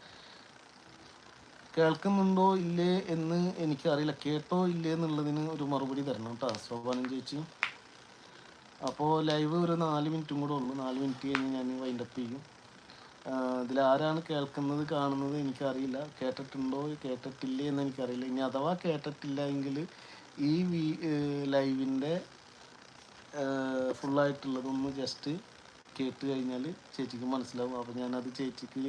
കേൾക്കുന്നുണ്ടോ ഇല്ലേ എന്ന് എനിക്കറിയില്ല. കേട്ടോ ഇല്ലേ എന്നുള്ളതിന് ഒരു മറുപടി തരണം കേട്ടോ സോപാനം ചേച്ചി. അപ്പോൾ ലൈവ് ഒരു നാല് മിനിറ്റും കൂടെ ഉള്ളൂ. നാല് മിനിറ്റ് കഴിഞ്ഞ് ഞാൻ വൈൻഡപ്പ് ചെയ്യും. ഇതിൽ ആരാണ് കേൾക്കുന്നത് കാണുന്നത് എനിക്കറിയില്ല. കേട്ടിട്ടുണ്ടോ കേട്ടിട്ടില്ലേ എന്ന് എനിക്കറിയില്ല. ഇനി അഥവാ കേട്ടിട്ടില്ല എങ്കിൽ ഈ വീ ലൈവിന്റെ ഫുള്ളായിട്ടുള്ളതൊന്ന് ജസ്റ്റ് കേട്ട് കഴിഞ്ഞാൽ ചേച്ചിക്ക് മനസ്സിലാവും. അപ്പോൾ ഞാനത് ചേച്ചിക്ക്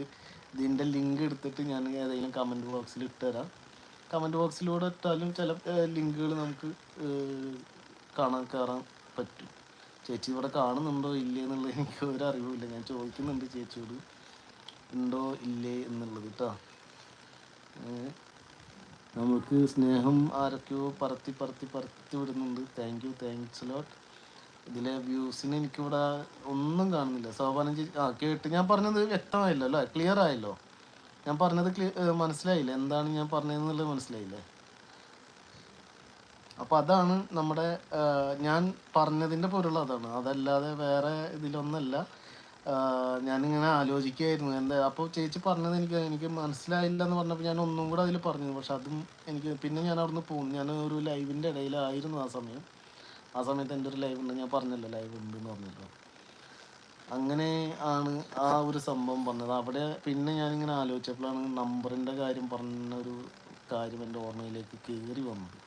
ഇതിന്റെ ലിങ്ക് എടുത്തിട്ട് ഞാൻ ഏതെങ്കിലും കമന്റ് ബോക്സിൽ ഇട്ടുതരാം കമന്റ് ബോക്സിലൂടെ ഇട്ടാലും ചില ലിങ്കുകൾ നമുക്ക് കാണാൻ കയറാൻ പറ്റും. ചേച്ചി ഇവിടെ കാണുന്നുണ്ടോ ഇല്ലേ എന്നുള്ളത് എനിക്ക് ഒരു അറിവുമില്ല. ഞാൻ ചോദിക്കുന്നുണ്ട് ചേച്ചിയോട്. ഉണ്ടോ ഇല്ലേ എന്നുള്ളത് കേട്ടോ നമുക്ക് സ്നേഹം ആരൊക്കെയോ പറത്തി പറത്തി പറത്തി വിടുന്നുണ്ട്. താങ്ക് യു താങ്ക്സ് ലോട്ട് ഇതിലെ വ്യൂസിന് എനിക്കിവിടെ ഒന്നും കാണുന്നില്ല. സോപാനം ആ കേട്ട് ഞാൻ പറഞ്ഞത് വ്യക്തമായില്ലോ അല്ലേ? ക്ലിയർ ആയല്ലോ. ഞാൻ പറഞ്ഞത് ക്ലിയർ മനസ്സിലായില്ല? എന്താണ് ഞാൻ പറഞ്ഞതെന്നുള്ളത് മനസ്സിലായില്ലേ? അപ്പോൾ അതാണ് നമ്മുടെ ഞാൻ പറഞ്ഞതിന്റെ പൊരുൾ അതാണ്. അതല്ലാതെ വേറെ ഇതിലൊന്നല്ല. ഞാനിങ്ങനെ ആലോചിക്കുകയായിരുന്നു എന്താ അപ്പോൾ ചേച്ചി പറഞ്ഞത് എനിക്ക് എനിക്ക് മനസ്സിലായില്ല എന്ന് പറഞ്ഞപ്പോൾ ഞാൻ ഒന്നും കൂടെ അതിൽ പറഞ്ഞു. പക്ഷെ അതും എനിക്ക് പിന്നെ ഞാൻ അവിടുന്ന് പോകും ഞാൻ ഒരു ലൈവിന്റെ ഇടയിലായിരുന്നു ആ സമയം. ആ സമയത്ത് എന്റെ ഒരു ലൈവ് ഉണ്ട്. ഞാൻ പറഞ്ഞല്ലോ ലൈവ് ഉണ്ട് എന്ന് പറഞ്ഞല്ലോ. അങ്ങനെ ആണ് ആ ഒരു സംഭവം പറഞ്ഞത് അവിടെ പിന്നെ ഞാനിങ്ങനെ ആലോചിച്ചപ്പോഴാണ് നമ്പറിന്റെ കാര്യം പറഞ്ഞൊരു കാര്യം എന്റെ ഓർമ്മയിലേക്ക് കയറി വന്നത്.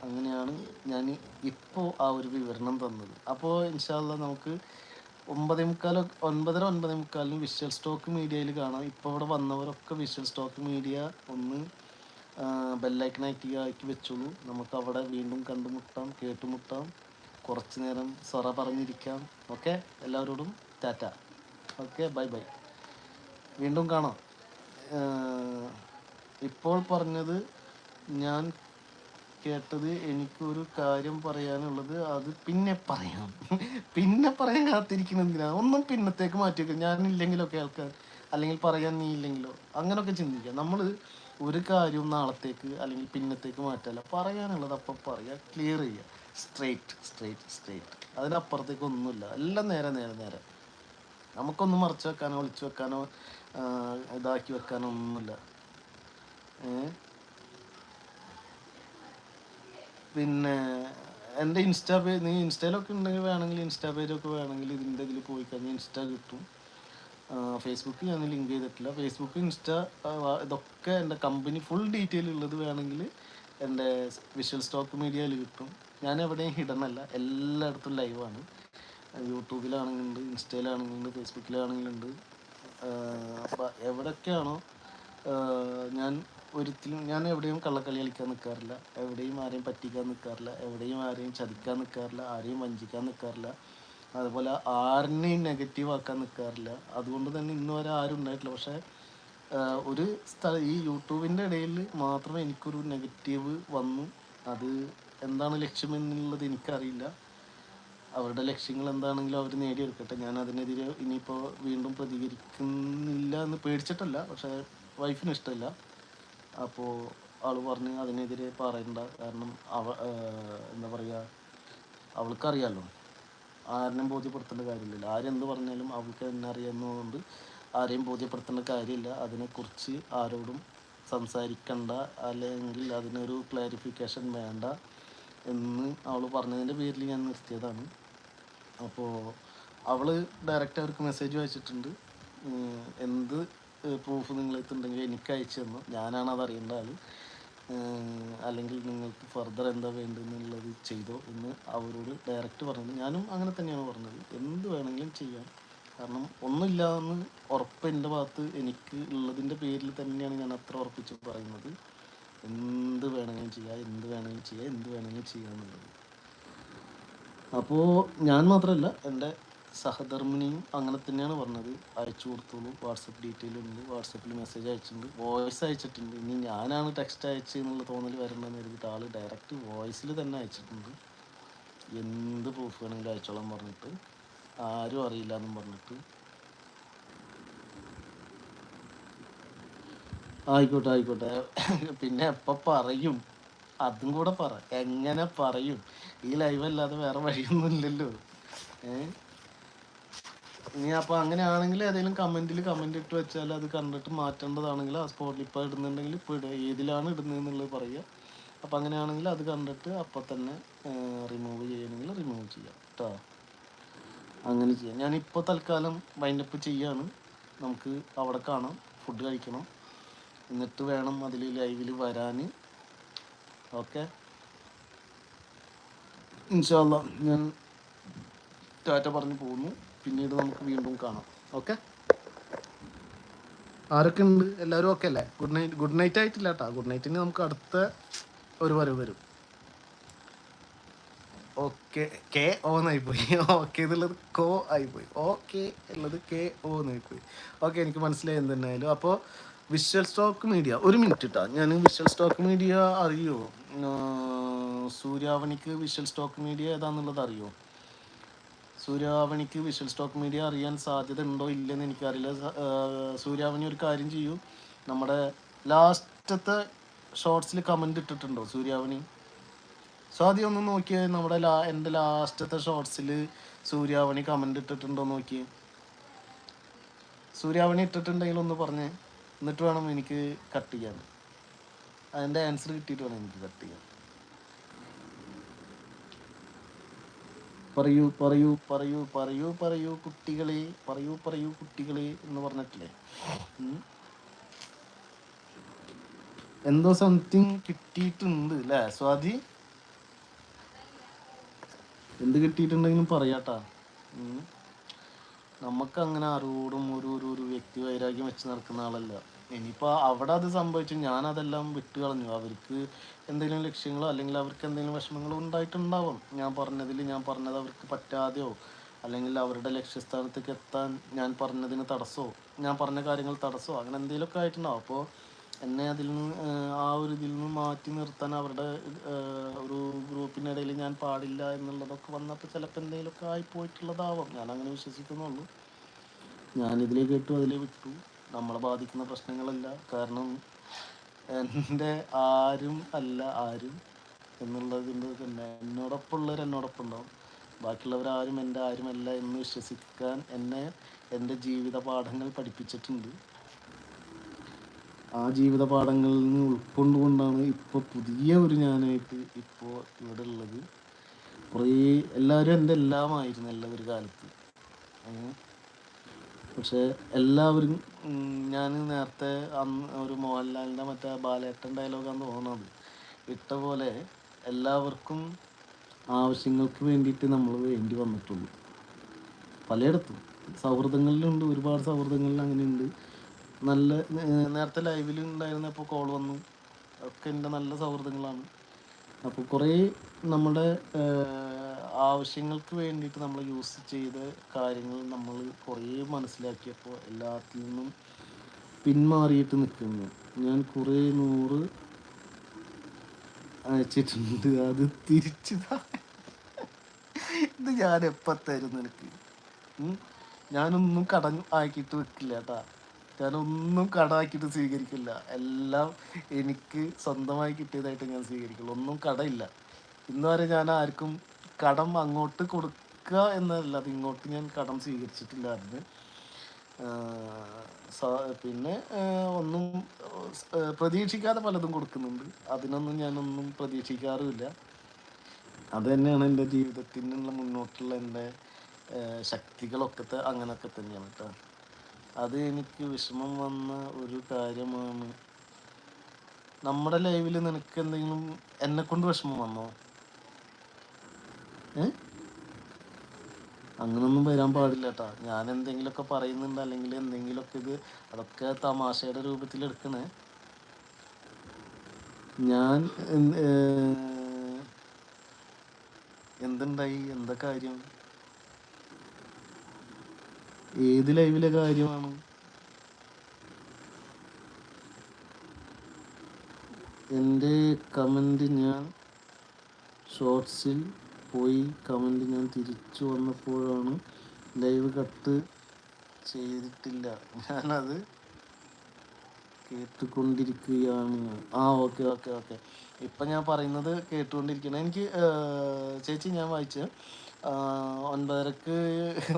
അങ്ങനെയാണ് ഞാൻ ഇപ്പോൾ ആ ഒരു വിവരണം തന്നത്. അപ്പോൾ ഇൻഷാല്ല നമുക്ക് ഒമ്പതേ മുക്കാൽ ഒൻപതര ഒൻപതേ മുക്കാലിന് വിഷ്വൽ സ്റ്റോക്ക് മീഡിയയിൽ കാണാം. ഇപ്പോൾ ഇവിടെ വന്നവരൊക്കെ വിഷ്വൽ സ്റ്റോക്ക് മീഡിയ ഒന്ന് ബെല്ലൈക്കൺ ആക്കി ആക്കി വെച്ചോളൂ. നമുക്ക് അവിടെ വീണ്ടും കണ്ടുമുട്ടാം കേട്ടുമുട്ടാം. കുറച്ച് നേരം സൊറ പറഞ്ഞിരിക്കാം. ഓക്കെ? എല്ലാവരോടും ടാറ്റ. ഓക്കെ? Bye bye. വീണ്ടും കാണാം. ഇപ്പോൾ പറഞ്ഞത് ഞാൻ കേട്ടത് എനിക്കൊരു കാര്യം പറയാനുള്ളത് അത് പിന്നെ പറയാം. പിന്നെ പറയാൻ കാത്തിരിക്കണം എന്തിനാ ഒന്നും പിന്നത്തേക്ക് ഞാൻ ഞാനില്ലെങ്കിലോ കേൾക്കാൻ അല്ലെങ്കിൽ പറയാൻ നീ ഇല്ലെങ്കിലോ അങ്ങനെയൊക്കെ ചിന്തിക്കാം. നമ്മൾ ഒരു കാര്യവും നാളത്തേക്ക് അല്ലെങ്കിൽ പിന്നത്തേക്ക് മാറ്റല്ല. പറയാനുള്ളത് അപ്പം പറയുക ക്ലിയർ ചെയ്യുക സ്ട്രെയിറ്റ് സ്ട്രെയിറ്റ് സ്ട്രെയിറ്റ് അതിനപ്പുറത്തേക്ക് ഒന്നുമില്ല. എല്ലാം നേരെ നേരെ നേരെ. നമുക്കൊന്നും മറച്ചു വെക്കാനോ ഒളിച്ചു വെക്കാനോ ഇതാക്കി വെക്കാനോ ഒന്നുമില്ല. ഏഹ് പിന്നെ എന്റെ ഇൻസ്റ്റാ പേജ് നീ ഇൻസ്റ്റയിലൊക്കെ ഉണ്ടെങ്കിൽ വേണമെങ്കിൽ ഇൻസ്റ്റാ പേജൊക്കെ വേണമെങ്കിൽ ഇതിന്റെ ഇതിൽ പോയി കഴിഞ്ഞാൽ ഇൻസ്റ്റാ കിട്ടും. ഫേസ്ബുക്ക് ഞാൻ ലിങ്ക് ചെയ്തിട്ടില്ല. ഫേസ്ബുക്ക് ഇൻസ്റ്റാ ഇതൊക്കെ എന്റെ കമ്പനി ഫുൾ ഡീറ്റെയിൽ ഉള്ളത് വേണമെങ്കിൽ എന്റെ വിഷ്വൽ സ്റ്റോക്ക് മീഡിയയിൽ കിട്ടും. ഞാൻ എവിടെയും ഹിഡൻ എല്ലായിടത്തും ലൈവാണ് യൂട്യൂബിലാണെങ്കിലുണ്ട് ഇൻസ്റ്റയിലാണെങ്കിലുണ്ട് ഫേസ്ബുക്കിലാണെങ്കിലുണ്ട് എവിടെയൊക്കെയാണോ ഞാൻ ഒരിക്കലും ഞാൻ എവിടെയും കള്ളക്കളി കളിക്കാൻ നിൽക്കാറില്ല എവിടെയും ആരെയും പറ്റിക്കാൻ നിൽക്കാറില്ല എവിടെയും ആരെയും ചതിക്കാൻ നിൽക്കാറില്ല ആരെയും വഞ്ചിക്കാൻ നിൽക്കാറില്ല അതുപോലെ ആരിനെയും നെഗറ്റീവ് ആക്കാൻ നിൽക്കാറില്ല അതുകൊണ്ട് തന്നെ ഇന്ന് വരെ ആരും ഉണ്ടായിട്ടില്ല. പക്ഷേ ഒരു സ്ഥല ഈ യൂട്യൂബിന്റെ ഇടയിൽ മാത്രമേ എനിക്കൊരു നെഗറ്റീവ് വന്നു. അത് എന്താണ് ലക്ഷ്യമെന്നുള്ളത് എനിക്കറിയില്ല. അവരുടെ ലക്ഷ്യങ്ങൾ എന്താണെങ്കിലും അവർ നേടിയെടുക്കട്ടെ. ഞാൻ അതിനെതിരെ ഇനിയിപ്പോൾ വീണ്ടും പ്രതികരിക്കുന്നില്ല എന്ന് പേടിച്ചിട്ടല്ല. പക്ഷേ വൈഫിന് ഇഷ്ടമില്ല. അപ്പോൾ ആൾ പറഞ്ഞ് അതിനെതിരെ പറയണ്ട. കാരണം അവ എന്താ പറയുക അവൾക്കറിയാമല്ലോ ആരെയും ബോധ്യപ്പെടുത്തേണ്ട കാര്യമില്ല. ആരെന്ത് പറഞ്ഞാലും അവൾക്ക് എന്നെ അറിയാവുന്നതുകൊണ്ട് ആരെയും ബോധ്യപ്പെടുത്തേണ്ട കാര്യമില്ല. അതിനെക്കുറിച്ച് ആരോടും സംസാരിക്കണ്ട. അല്ലെങ്കിൽ അതിനൊരു ക്ലാരിഫിക്കേഷൻ വേണ്ട എന്ന് അവൾ പറഞ്ഞതിന്റെ പേരിൽ ഞാൻ നിർത്തിയതാണ്. അപ്പോൾ അവൾ ഡയറക്റ്റ് അവർക്ക് മെസ്സേജ് അയച്ചിട്ടുണ്ട്. എന്ത് പ്രൂഫ് നിങ്ങളെത്തുണ്ടെങ്കിൽ എനിക്ക് അയച്ചു തന്നു. ഞാനാണ് അത് അറിയേണ്ട ആൾ അല്ലെങ്കിൽ നിങ്ങൾക്ക് ഫർദർ എന്താ വേണ്ടതെന്നുള്ളത് ചെയ്തോ എന്ന് അവരോട് ഡയറക്റ്റ് പറഞ്ഞത്. ഞാനും അങ്ങനെ തന്നെയാണ് പറഞ്ഞത്. എന്ത് വേണമെങ്കിലും ചെയ്യാം. കാരണം ഒന്നുമില്ലാന്ന് ഉറപ്പ് എന്റെ ഭാഗത്ത് എനിക്ക് ഉള്ളതിന്റെ പേരിൽ തന്നെയാണ് ഞാൻ അത്ര ഉറപ്പിച്ച് പറയുന്നത്. എന്ത് വേണമെങ്കിലും ചെയ്യാം എന്ത് വേണമെങ്കിലും ചെയ്യാം എന്ത് വേണമെങ്കിലും ചെയ്യാം എന്നുള്ളത്. അപ്പോൾ ഞാൻ മാത്രമല്ല എന്റെ സഹധർമ്മിണിയും അങ്ങനെ തന്നെയാണ് പറഞ്ഞത്. അയച്ചു കൊടുത്തോളൂ വാട്സപ്പ് ഡീറ്റെയിൽ ഉണ്ട് വാട്സപ്പിൽ മെസ്സേജ് അയച്ചിട്ടുണ്ട് വോയിസ് അയച്ചിട്ടുണ്ട്. ഇനി ഞാനാണ് ടെക്സ്റ്റ് അയച്ചു എന്നുള്ള തോന്നൽ വരണമെന്ന് കരുതിയിട്ട് ആൾ ഡയറക്റ്റ് വോയിസിൽ തന്നെ അയച്ചിട്ടുണ്ട്. എന്ത് പ്രൂഫ് വേണമെങ്കിലും അയച്ചോളാം പറഞ്ഞിട്ട് ആരും അറിയില്ല എന്നും പറഞ്ഞിട്ട്. ആയിക്കോട്ടെ ആയിക്കോട്ടെ. പിന്നെ എപ്പോൾ പറയും? അതും കൂടെ പറ. എങ്ങനെ പറയും? ഈ ലൈവ് അല്ലാതെ വേറെ വഴിയൊന്നും ഇല്ലല്ലോ. ഏ? ഇനി അപ്പൊ അങ്ങനെയാണെങ്കിൽ ഏതെങ്കിലും കമന്റിൽ കമന്റ് ഇട്ട് വെച്ചാൽ അത് കണ്ടിട്ട് മാറ്റേണ്ടതാണെങ്കിൽ ആ സ്പോട്ടിൽ ഇപ്പൊ ഇടുന്നുണ്ടെങ്കിൽ ഇപ്പൊ ഇടുക ഏതിലാണ് ഇടുന്നതെന്നുള്ളത് പറയുക അപ്പൊ അങ്ങനെയാണെങ്കിൽ അത് കണ്ടിട്ട് അപ്പൊ തന്നെ റിമൂവ് ചെയ്യണമെങ്കിൽ റിമൂവ് ചെയ്യാം കേട്ടോ അങ്ങനെ ചെയ്യാം. ഞാനിപ്പോൾ തൽക്കാലം വൈൻഡപ്പ് ചെയ്യാണ്. നമുക്ക് അവിടെ കാണാം. ഫുഡ് കഴിക്കണം. എന്നിട്ട് വേണം അതിൽ ലൈവിൽ വരാൻ ഓക്കെ? ഇൻഷാല്ല ഞാൻ ടാറ്റ പറഞ്ഞു പോകുന്നു പിന്നീട് നമുക്ക് വീണ്ടും കാണാം. ഓക്കെ ആരൊക്കെ ഉണ്ട് എല്ലാവരും ഓക്കെ അല്ലേ? ഗുഡ് നൈറ്റ് ഗുഡ് നൈറ്റ് ആയിട്ടില്ല കേട്ടോ ഗുഡ് നൈറ്റിന് നമുക്ക് അടുത്ത ഒരു വരവ് വരും. ഓക്കെ കെ ഓ എന്നായി പോയി ഓക്കെ എന്നുള്ളത് കോ ആയിപ്പോയി. ഓക്കെ എന്നുള്ളത് കെ ഓ എന്നായി പോയി ഓക്കെ എനിക്ക് മനസ്സിലായി എന്തായാലും. അപ്പോൾ വിഷ്വൽ സ്റ്റോക്ക് മീഡിയ ഒരു മിനിറ്റ് ഇട്ടാ ഞാൻ വിഷ്വൽ സ്റ്റോക്ക് മീഡിയ അറിയോ? സൂര്യാവണിക്ക് വിഷ്വൽ സ്റ്റോക്ക് മീഡിയ ഏതാന്നുള്ളത് അറിയോ? സൂര്യാവണിക്ക് വിഷ്വൽ സ്റ്റോക്ക് മീഡിയ അറിയാൻ സാധ്യത ഉണ്ടോ ഇല്ലെന്ന് എനിക്കറിയില്ല. സ- സൂര്യാവണി ഒരു കാര്യം ചെയ്യൂ. നമ്മുടെ ലാസ്റ്റത്തെ ഷോർട്സിൽ കമന്റ് ഇട്ടിട്ടുണ്ടോ സൂര്യാവണി? സ്വാതി ഒന്ന് നോക്കിയേ. നമ്മുടെ ലാ എന്റെ ലാസ്റ്റത്തെ ഷോർട്സിൽ സൂര്യാവണി കമന്റ് ഇട്ടിട്ടുണ്ടോ നോക്കിയേ. സൂര്യാവണി ഇട്ടിട്ടുണ്ടെങ്കിൽ ഒന്ന് പറഞ്ഞേ. എന്നിട്ട് വേണം എനിക്ക് കട്ട് ചെയ്യാൻ. അതിന്റെ ആൻസർ കിട്ടിയിട്ട് വേണം എനിക്ക് കട്ട് ചെയ്യാൻ. പറയൂ പറയൂ പറയൂ പറയൂ പറയൂ കുട്ടികളെ പറയൂ പറയൂ കുട്ടികളെ എന്ന് പറഞ്ഞിട്ടില്ലേ? എന്തോ സംതിങ് കിട്ടിയിട്ടുണ്ട് അല്ലേ സ്വാതി? എന്ത് കിട്ടിയിട്ടുണ്ടെങ്കിലും പറയാട്ടാ. നമുക്ക് അങ്ങനെ ആരോടും ഒരു ഒരു വ്യക്തി വൈരാഗ്യം വെച്ച് നടക്കുന്ന ആളല്ല. ഇനിയിപ്പോൾ അവിടെ അത് സംഭവിച്ചു വിട്ട് കളഞ്ഞു അവർക്ക് എന്തെങ്കിലും ലക്ഷ്യങ്ങളോ അല്ലെങ്കിൽ അവർക്ക് എന്തെങ്കിലും വിഷമങ്ങളോ ഉണ്ടായിട്ടുണ്ടാവും. ഞാൻ പറഞ്ഞതിൽ ഞാൻ പറഞ്ഞത് അവർക്ക് പറ്റാതെയോ അല്ലെങ്കിൽ അവരുടെ ലക്ഷ്യസ്ഥാനത്തേക്ക് എത്താൻ ഞാൻ പറഞ്ഞതിന് തടസ്സമോ ഞാൻ പറഞ്ഞ കാര്യങ്ങൾ തടസ്സമോ അങ്ങനെ എന്തെങ്കിലുമൊക്കെ ആയിട്ടുണ്ടാവും. അപ്പോൾ എന്നെ അതിൽ നിന്ന് ആ ഒരു ഇതിൽ നിന്ന് മാറ്റി നിർത്താൻ അവരുടെ ഒരു ഗ്രൂപ്പിനിടയിൽ ഞാൻ പാടില്ല എന്നുള്ളതൊക്കെ വന്നപ്പോൾ ചിലപ്പോൾ എന്തെങ്കിലുമൊക്കെ ആയി പോയിട്ടുള്ളതാവാം. ഞാൻ അങ്ങനെ വിശ്വസിക്കുന്നുള്ളൂ. ഞാനിതിലേ കേട്ടു അതിലേ വിട്ടു. നമ്മളെ ബാധിക്കുന്ന പ്രശ്നങ്ങളല്ല. കാരണം എന്റെ ആരും അല്ല ആരും എന്നുള്ളതിന്റെ തന്നെ എന്നോടൊപ്പം ഉള്ളവർ എന്നോടൊപ്പം ഉണ്ടാവും ബാക്കിയുള്ളവരാരും എന്റെ ആരുമല്ല എന്ന് വിശ്വസിക്കാൻ എന്നെ എന്റെ ജീവിത പാഠങ്ങൾ പഠിപ്പിച്ചിട്ടുണ്ട്. ആ ജീവിത പാഠങ്ങളിൽ നിന്ന് ഉൾക്കൊണ്ടുകൊണ്ടാണ് ഇപ്പോൾ പുതിയ ഒരു ഞാനായിട്ട് ഇപ്പോൾ ഇവിടെ ഉള്ളത്. കുറേ എല്ലാവരും എന്റെ എല്ലാമായിരുന്നു എല്ലാ ഒരു കാലത്ത്. പക്ഷേ എല്ലാവരും ഞാൻ നേരത്തെ അന്ന് ഒരു മോഹൻലാലിന്റെ മറ്റേ ബാലേട്ടൻ ഡയലോഗാന്ന് തോന്നുന്നത്. വിട്ട പോലെ എല്ലാവർക്കും ആവശ്യങ്ങൾക്ക് വേണ്ടിയിട്ട് നമ്മൾ വേണ്ടി വന്നിട്ടുള്ളൂ. പലയിടത്തും. സൗഹൃദങ്ങളിലുണ്ട് ഒരുപാട് സൗഹൃദങ്ങളിൽ അങ്ങനെയുണ്ട്. നല്ല നേരത്തെ ലൈവിൽ ഉണ്ടായിരുന്നപ്പോൾ കോൾ വന്നു. ഒക്കെ എന്റെ നല്ല സൗഹൃദങ്ങളാണ്. അപ്പോൾ കുറേ നമ്മുടെ ആവശ്യങ്ങൾക്ക് വേണ്ടിയിട്ട് നമ്മൾ യൂസ് ചെയ്ത കാര്യങ്ങൾ നമ്മൾ കുറേ മനസ്സിലാക്കിയപ്പോൾ എല്ലാത്തിൽ നിന്നും പിന്മാറിയിട്ട് നിൽക്കുന്നു. ഞാൻ കുറേ നൂറ് അയച്ചിട്ടുണ്ട്. അത് തിരിച്ചതാ ഇത് ഞാൻ എപ്പോൾ തരും നിനക്ക്? ഞാനൊന്നും കടം ആക്കിയിട്ട് വെക്കില്ല കേട്ടാ. ഞാനൊന്നും കടമാക്കിയിട്ട് സ്വീകരിക്കില്ല. എല്ലാം എനിക്ക് സ്വന്തമായി കിട്ടിയതായിട്ട് ഞാൻ സ്വീകരിക്കുള്ളൂ. ഒന്നും കടയില്ല. ഇന്ന് വരെ ഞാൻ ആർക്കും കടം അങ്ങോട്ട് കൊടുക്കുക എന്നല്ല അത് ഇങ്ങോട്ട് ഞാൻ കടം സ്വീകരിച്ചിട്ടില്ലായിരുന്നു. പിന്നെ ഒന്നും പ്രതീക്ഷിക്കാതെ പലതും കൊടുക്കുന്നുണ്ട്. അതിനൊന്നും ഞാനൊന്നും പ്രതീക്ഷിക്കാറുമില്ല. അത് തന്നെയാണ് എന്റെ ജീവിതത്തിനുള്ള മുന്നോട്ടുള്ള എന്റെ ശക്തികളൊക്കെ അങ്ങനെയൊക്കെ തന്നെയാണ് കേട്ടോ. അത് എനിക്ക് വിഷമം വന്ന ഒരു കാര്യമാണ്. നമ്മുടെ ലൈവിൽ നിനക്ക് എന്തെങ്കിലും എന്നെ കൊണ്ട് വിഷമം വന്നോ? അങ്ങനൊന്നും വരാൻ പാടില്ല കേട്ടാ ഞാൻ എന്തെങ്കിലുമൊക്കെ പറയുന്നുണ്ട് അല്ലെങ്കിൽ എന്തെങ്കിലുമൊക്കെ ഇത് അതൊക്കെ തമാശയുടെ രൂപത്തിൽ എടുക്കണേ. ഞാൻ എന്തുണ്ടായി? എന്താ കാര്യം? ഏത് ലൈവിലെ കാര്യമാണ്? എന്റെ കമന്റ് ഞാൻ ഷോർട്സിൽ പോയി കമന്റ് ഞാൻ തിരിച്ചു വന്നപ്പോഴാണ് ലൈവ് കട്ട് ചെയ്തിട്ടില്ല. ഞാനത് കേട്ടുകൊണ്ടിരിക്കുകയാണ്. ആ ഓക്കെ ഓക്കെ ഓക്കെ ഇപ്പം ഞാൻ പറയുന്നത് കേട്ടുകൊണ്ടിരിക്കണം. എനിക്ക് ചേച്ചി ഞാൻ വായിച്ച. ഒൻപതരക്ക്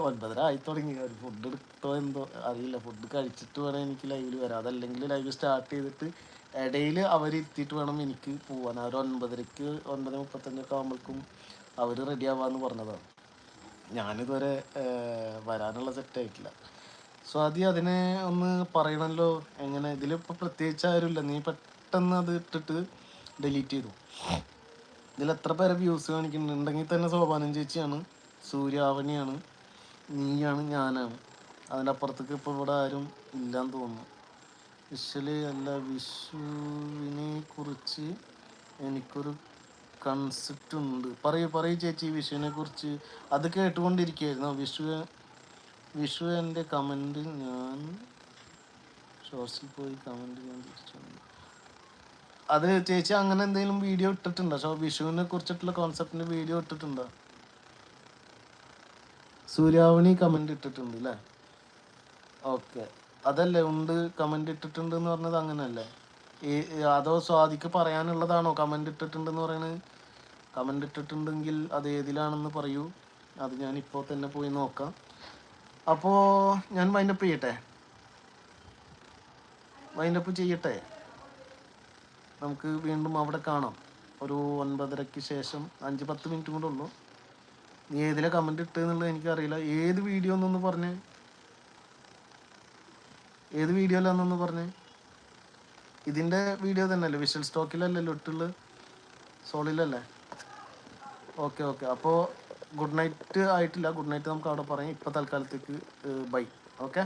ഒൻപതര ആയി തുടങ്ങി. ഒരു ഫുഡ് എടുത്തോ എന്തോ അറിയില്ല. ഫുഡ് കഴിച്ചിട്ട് വേണം എനിക്ക് ലൈവിൽ വരാം അതല്ലെങ്കിൽ ലൈവ് സ്റ്റാർട്ട് ചെയ്തിട്ട് ഇടയിൽ അവരിരുത്തിയിട്ട് വേണം എനിക്ക് പോവാൻ. അവർ ഒൻപതരക്ക് ഒൻപത് മുപ്പത്തഞ്ചൊക്കെ ആകുമ്പോഴേക്കും അവർ റെഡി ആവാന്ന് പറഞ്ഞതാണ്. ഞാനിതുവരെ വരാനുള്ള സെറ്റ് ആയിട്ടില്ല. സോ ആദ്യം അതിനെ ഒന്ന് പറയണല്ലോ? എങ്ങനെ? ഇതിലിപ്പോൾ പ്രത്യേകിച്ച് ആരുമില്ല. നീ പെട്ടെന്ന് അത് ഇട്ടിട്ട് ഡിലീറ്റ് ചെയ്തു. ഇതിൽ എത്ര പേരെ വ്യൂസ് കാണിക്കുന്നുണ്ടെങ്കിൽ തന്നെ സോപാനം ചേച്ചിയാണ് സൂര്യാവനിയാണ് നീയാണ് ഞാനാണ്. അതിന്റെ അപ്പുറത്തേക്ക് ഇപ്പോൾ ഇവിടെ ആരും ഇല്ലാന്ന് തോന്നുന്നു. വിഷുവൽ അല്ല വിഷുവിനെ കുറിച്ച് എനിക്കൊരു കൺസെപ്റ്റ് ഉണ്ട് പറയൂ പറയൂ ചേച്ചി വിഷുവിനെ കുറിച്ച്. അത് കേട്ടുകൊണ്ടിരിക്കുകയായിരുന്നു. വിഷു വിഷു എന്റെ കമന്റ് ഞാൻ ഷോർട്സിൽ പോയി കമന്റ് ഞാൻ തിരിച്ചു. അത് ചേച്ചി അങ്ങനെ എന്തെങ്കിലും വീഡിയോ ഇട്ടിട്ടുണ്ടോ? ഷോ വിഷുവിനെ കുറിച്ചിട്ടുള്ള കോൺസെപ്റ്റിന്റെ വീഡിയോ ഇട്ടിട്ടുണ്ടോ? സൂര്യാവണി കമന്റ് ഇട്ടിട്ടുണ്ട് അല്ലേ ഓക്കെ അതല്ലേ ഉണ്ട് കമന്റ് ഇട്ടിട്ടുണ്ട് എന്ന് പറഞ്ഞത് അങ്ങനെയല്ലേ ഈ അതോ സ്വാതിക്ക് പറയാനുള്ളതാണോ കമന്റ് ഇട്ടിട്ടുണ്ടെന്ന് പറയുന്നത് കമന്റ് ഇട്ടിട്ടുണ്ടെങ്കിൽ അത് ഏതിലാണെന്ന് പറയൂ. അത് ഞാൻ ഇപ്പോൾ തന്നെ പോയി നോക്കാം. അപ്പോൾ ഞാൻ വൈൻഡപ്പ് ചെയ്യട്ടെ? വൈൻഡപ്പ് ചെയ്യട്ടെ? നമുക്ക് വീണ്ടും അവിടെ കാണാം. ഒരു ഒൻപതരയ്ക്ക് ശേഷം അഞ്ച് പത്ത് മിനിറ്റ് കൂടെ ഉള്ളൂ. നീ ഏതിലെ കമന്റ് ഇട്ടെന്നുള്ളത് എനിക്കറിയില്ല. ഏത് വീഡിയോ എന്നൊന്ന് പറഞ്ഞേ? ഏത് വീഡിയോ അല്ലെന്നൊന്ന് പറഞ്ഞേ? ഇതിന്റെ വീഡിയോ തന്നെയല്ലേ? വിഷ്വൽ സ്റ്റോക്കിലല്ലല്ലോ ഇട്ടുള്ളത് സോളിലല്ലേ ഓക്കെ ഓക്കെ. അപ്പോൾ ഗുഡ് നൈറ്റ് ആയിട്ടില്ല. ഗുഡ് നൈറ്റ് നമുക്ക് അവിടെ പറയാം. ഇപ്പോൾ തൽക്കാലത്തേക്ക് ബൈ. ഓക്കെ?